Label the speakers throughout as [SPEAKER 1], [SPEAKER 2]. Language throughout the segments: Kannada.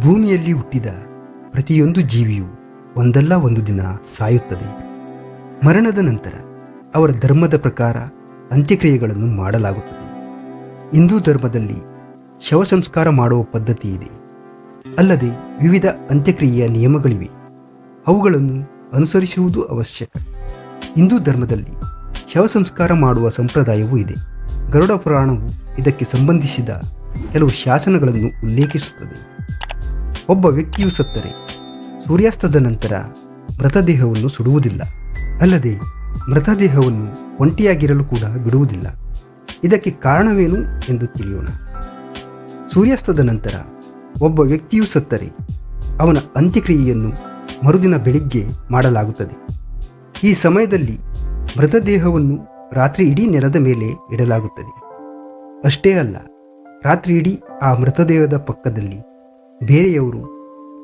[SPEAKER 1] ಭೂಮಿಯಲ್ಲಿ ಹುಟ್ಟಿದ ಪ್ರತಿಯೊಂದು ಜೀವಿಯು ಒಂದಲ್ಲ ಒಂದು ದಿನ ಸಾಯುತ್ತದೆ. ಮರಣದ ನಂತರ ಅವರ ಧರ್ಮದ ಪ್ರಕಾರ ಅಂತ್ಯಕ್ರಿಯೆಗಳನ್ನು ಮಾಡಲಾಗುತ್ತದೆ. ಹಿಂದೂ ಧರ್ಮದಲ್ಲಿ ಶವ ಸಂಸ್ಕಾರ ಮಾಡುವ ಪದ್ಧತಿ ಇದೆ. ಅಲ್ಲದೆ ವಿವಿಧ ಅಂತ್ಯಕ್ರಿಯೆಯ ನಿಯಮಗಳಿವೆ. ಅವುಗಳನ್ನು ಅನುಸರಿಸುವುದು ಅವಶ್ಯಕ. ಹಿಂದೂ ಧರ್ಮದಲ್ಲಿ ಶವ ಸಂಸ್ಕಾರ ಮಾಡುವ ಸಂಪ್ರದಾಯವೂ ಇದೆ. ಗರುಡ ಪುರಾಣವು ಇದಕ್ಕೆ ಸಂಬಂಧಿಸಿದ ಕೆಲವು ಶಾಸನಗಳನ್ನು ಉಲ್ಲೇಖಿಸುತ್ತದೆ. ಒಬ್ಬ ವ್ಯಕ್ತಿಯು ಸತ್ತರೆ. ಸೂರ್ಯಾಸ್ತದ ನಂತರ ಮೃತದೇಹವನ್ನು ಸುಡುವುದಿಲ್ಲ. ಅಲ್ಲದೆ ಮೃತದೇಹವನ್ನು ಒಂಟಿಯಾಗಿರಲು ಕೂಡ ಬಿಡುವುದಿಲ್ಲ. ಇದಕ್ಕೆ ಕಾರಣವೇನು ಎಂದು ತಿಳಿಯೋಣ. ಸೂರ್ಯಾಸ್ತದ ನಂತರ ಒಬ್ಬ ವ್ಯಕ್ತಿಯು ಸತ್ತರೆ. ಅವನ ಅಂತ್ಯಕ್ರಿಯೆಯನ್ನು ಮರುದಿನ ಬೆಳಿಗ್ಗೆ ಮಾಡಲಾಗುತ್ತದೆ. ಈ ಸಮಯದಲ್ಲಿ ಮೃತದೇಹವನ್ನು ರಾತ್ರಿ ಇಡೀ ನೆಲದ ಮೇಲೆ ಇಡಲಾಗುತ್ತದೆ. ಅಷ್ಟೇ ಅಲ್ಲ ರಾತ್ರಿ ಆ ಮೃತದೇಹದ ಪಕ್ಕದಲ್ಲಿ ಬೇರೆಯವರು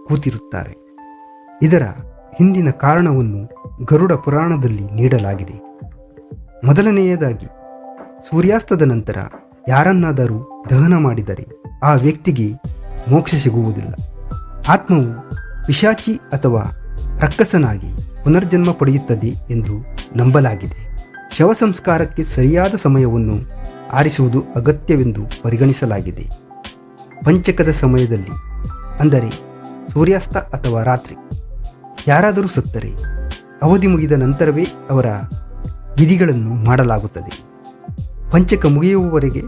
[SPEAKER 1] ಕೂತಿರುತ್ತಾರೆ. ಇದರ ಹಿಂದಿನ ಕಾರಣವನ್ನು ಗರುಡ ಪುರಾಣದಲ್ಲಿ ನೀಡಲಾಗಿದೆ. ಮೊದಲನೆಯದಾಗಿ, ಸೂರ್ಯಾಸ್ತದ ನಂತರ ಯಾರನ್ನಾದರೂ ದಹನ ಮಾಡಿದರೆ ಆ ವ್ಯಕ್ತಿಗೆ ಮೋಕ್ಷ ಸಿಗುವುದಿಲ್ಲ. ಆತ್ಮವು ಪಿಶಾಚಿ ಅಥವಾ ರಕ್ಕಸನಾಗಿ ಪುನರ್ಜನ್ಮ ಪಡೆಯುತ್ತದೆ ಎಂದು ನಂಬಲಾಗಿದೆ. ಶವ ಸಂಸ್ಕಾರಕ್ಕೆ ಸರಿಯಾದ ಸಮಯವನ್ನು ಆರಿಸುವುದು ಅಗತ್ಯವೆಂದು ಪರಿಗಣಿಸಲಾಗಿದೆ. ಪಂಚಕದ ಸಮಯದಲ್ಲಿ, ಅಂದರೆ ಸೂರ್ಯಾಸ್ತ ಅಥವಾ ರಾತ್ರಿ, ಯಾರಾದರೂ ಸತ್ತರೆ, ಅವಧಿ ಮುಗಿದ ನಂತರವೇ ಅವರ ವಿಧಿಗಳನ್ನು ಮಾಡಲಾಗುತ್ತದೆ. ಪಂಚಕ ಮುಗಿಯುವವರೆಗೆ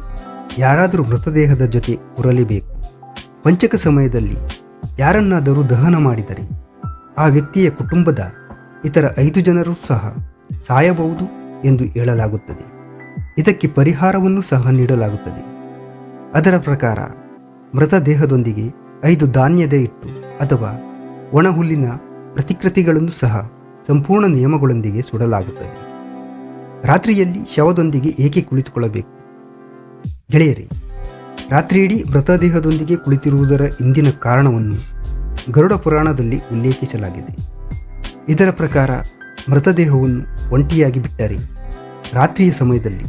[SPEAKER 1] ಯಾರಾದರೂ ಮೃತದೇಹದ ಜೊತೆ ಉರಲೇಬೇಕು. ಪಂಚಕ ಸಮಯದಲ್ಲಿ ಯಾರನ್ನಾದರೂ ದಹನ ಮಾಡಿದರೆ, ಆ ವ್ಯಕ್ತಿಯ ಕುಟುಂಬದ ಇತರ ಐದು ಜನರು ಸಹ ಸಾಯಬಹುದು. ಎಂದು ಹೇಳಲಾಗುತ್ತದೆ. ಇದಕ್ಕೆ ಪರಿಹಾರವನ್ನು ಸಹ ನೀಡಲಾಗುತ್ತದೆ. ಅದರ ಪ್ರಕಾರ ಮೃತದೇಹದೊಂದಿಗೆ ಐದು ಧಾನ್ಯದ ಹಿಟ್ಟು ಅಥವಾ ಒಣಹುಲ್ಲಿನ ಪ್ರತಿಕೃತಿಗಳನ್ನು ಸಹ ಸಂಪೂರ್ಣ ನಿಯಮಗಳೊಂದಿಗೆ ಸುಡಲಾಗುತ್ತದೆ. ರಾತ್ರಿಯಲ್ಲಿ ಶವದೊಂದಿಗೆ ಏಕೆ ಕುಳಿತುಕೊಳ್ಳಬೇಕು? ಗೆಳೆಯರೇ, ರಾತ್ರಿಯಿಡೀ ಮೃತದೇಹದೊಂದಿಗೆ ಕುಳಿತಿರುವುದರ ಹಿಂದಿನ ಕಾರಣವನ್ನು ಗರುಡ ಪುರಾಣದಲ್ಲಿ ಉಲ್ಲೇಖಿಸಲಾಗಿದೆ. ಇದರ ಪ್ರಕಾರ ಮೃತದೇಹವನ್ನು ಒಂಟಿಯಾಗಿ ಬಿಟ್ಟರೆ ರಾತ್ರಿಯ ಸಮಯದಲ್ಲಿ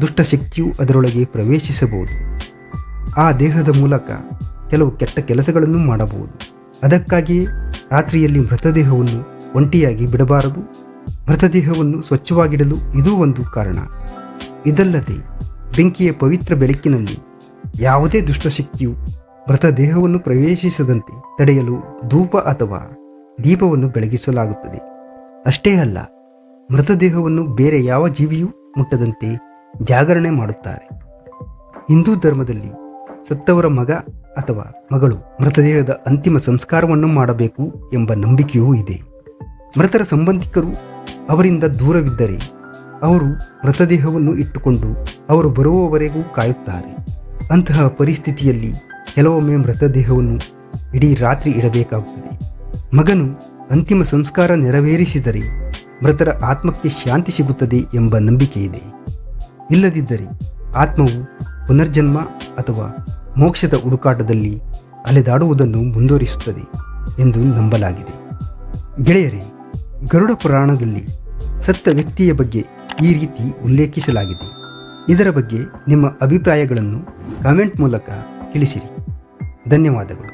[SPEAKER 1] ದುಷ್ಟಶಕ್ತಿಯು ಅದರೊಳಗೆ ಪ್ರವೇಶಿಸಬಹುದು. ಆ ದೇಹದ ಮೂಲಕ ಕೆಲವು ಕೆಟ್ಟ ಕೆಲಸಗಳನ್ನು ಮಾಡಬಹುದು. ಅದಕ್ಕಾಗಿಯೇ ರಾತ್ರಿಯಲ್ಲಿ ಮೃತದೇಹವನ್ನು ಒಂಟಿಯಾಗಿ ಬಿಡಬಾರದು. ಮೃತದೇಹವನ್ನು ಸ್ವಚ್ಛವಾಗಿಡಲು ಇದೂ ಒಂದು ಕಾರಣ. ಇದಲ್ಲದೆ ಬೆಂಕಿಯ ಪವಿತ್ರ ಬೆಳಕಿನಲ್ಲಿ ಯಾವುದೇ ದುಷ್ಟಶಕ್ತಿಯು ಮೃತದೇಹವನ್ನು ಪ್ರವೇಶಿಸದಂತೆ ತಡೆಯಲು ಧೂಪ ಅಥವಾ ದೀಪವನ್ನು ಬೆಳಗಿಸಲಾಗುತ್ತದೆ. ಅಷ್ಟೇ ಅಲ್ಲ ಮೃತದೇಹವನ್ನು ಬೇರೆ ಯಾವ ಜೀವಿಯೂ ಮುಟ್ಟದಂತೆ ಜಾಗರಣೆ ಮಾಡುತ್ತಾರೆ. ಹಿಂದೂ ಧರ್ಮದಲ್ಲಿ ಸತ್ತವರ ಮಗ ಅಥವಾ ಮಗಳು ಮೃತದೇಹದ ಅಂತಿಮ ಸಂಸ್ಕಾರವನ್ನು ಮಾಡಬೇಕು ಎಂಬ ನಂಬಿಕೆಯೂ ಇದೆ. ಮೃತರ ಸಂಬಂಧಿಕರು ಅವರಿಂದ ದೂರವಿದ್ದರೆ ಅವರು ಮೃತದೇಹವನ್ನು ಇಟ್ಟುಕೊಂಡು ಅವರು ಬರುವವರೆಗೂ ಕಾಯುತ್ತಾರೆ. ಅಂತಹ ಪರಿಸ್ಥಿತಿಯಲ್ಲಿ ಕೆಲವೊಮ್ಮೆ ಮೃತದೇಹವನ್ನು ಇಡೀ ರಾತ್ರಿ ಇಡಬೇಕಾಗುತ್ತದೆ. ಮಗನು ಅಂತಿಮ ಸಂಸ್ಕಾರ ನೆರವೇರಿಸಿದರೆ ಮೃತರ ಆತ್ಮಕ್ಕೆ ಶಾಂತಿ ಸಿಗುತ್ತದೆ ಎಂಬ ನಂಬಿಕೆ ಇದೆ. ಇಲ್ಲದಿದ್ದರೆ ಆತ್ಮವು ಪುನರ್ಜನ್ಮ ಅಥವಾ ಮೋಕ್ಷದ ಹುಡುಕಾಟದಲ್ಲಿ ಅಲೆದಾಡುವುದನ್ನು ಮುಂದುವರಿಸುತ್ತದೆ ಎಂದು ನಂಬಲಾಗಿದೆ. ಗೆಳೆಯರೇ, ಗರುಡ ಪುರಾಣದಲ್ಲಿ ಸತ್ತ ವ್ಯಕ್ತಿಯ ಬಗ್ಗೆ ಈ ರೀತಿ ಉಲ್ಲೇಖಿಸಲಾಗಿದೆ. ಇದರ ಬಗ್ಗೆ ನಿಮ್ಮ ಅಭಿಪ್ರಾಯಗಳನ್ನು ಕಾಮೆಂಟ್ ಮೂಲಕ ತಿಳಿಸಿರಿ. ಧನ್ಯವಾದಗಳು.